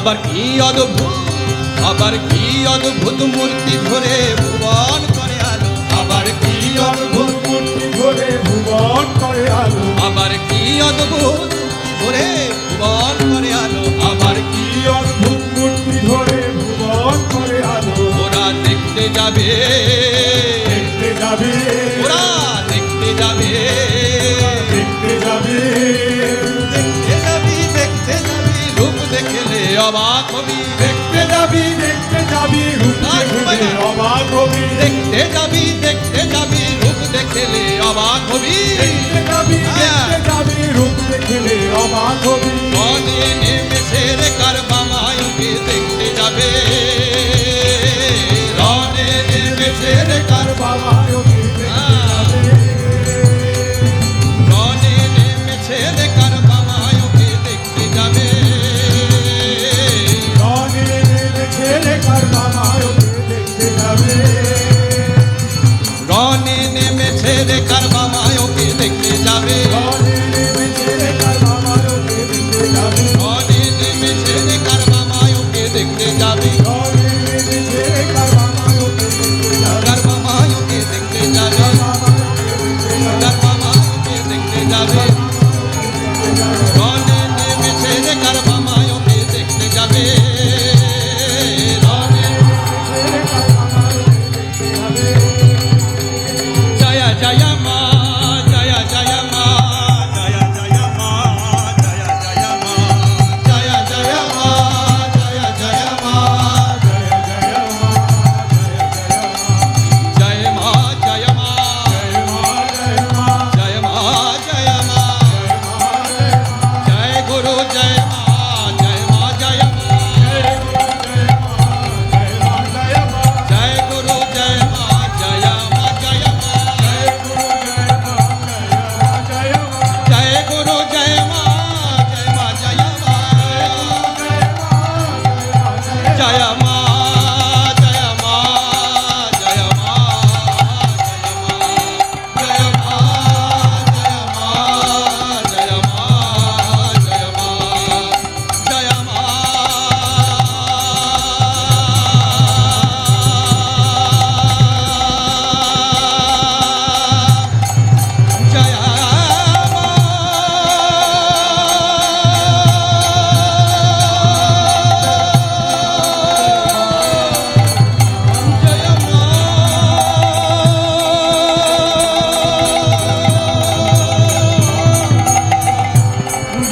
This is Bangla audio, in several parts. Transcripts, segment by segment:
আবার কি অদ্ভুত? আবার কি অদ্ভুত মূর্তি ধরে ভুবন করে আলো? আবার কি অদ্ভুত মূর্তি ধরে ভুবন করে আলো? আবার কি অদ্ভুত ধরে ভুবন অবাক হবি। দেখতে যাবি দেখতে যাবি। অবাক হবি। দেখতে যাবি দেখতে যাবি রূপ দেখলে অবাক হবি। দেখতে de calor.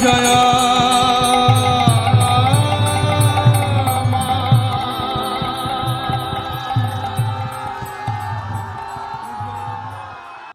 Shiva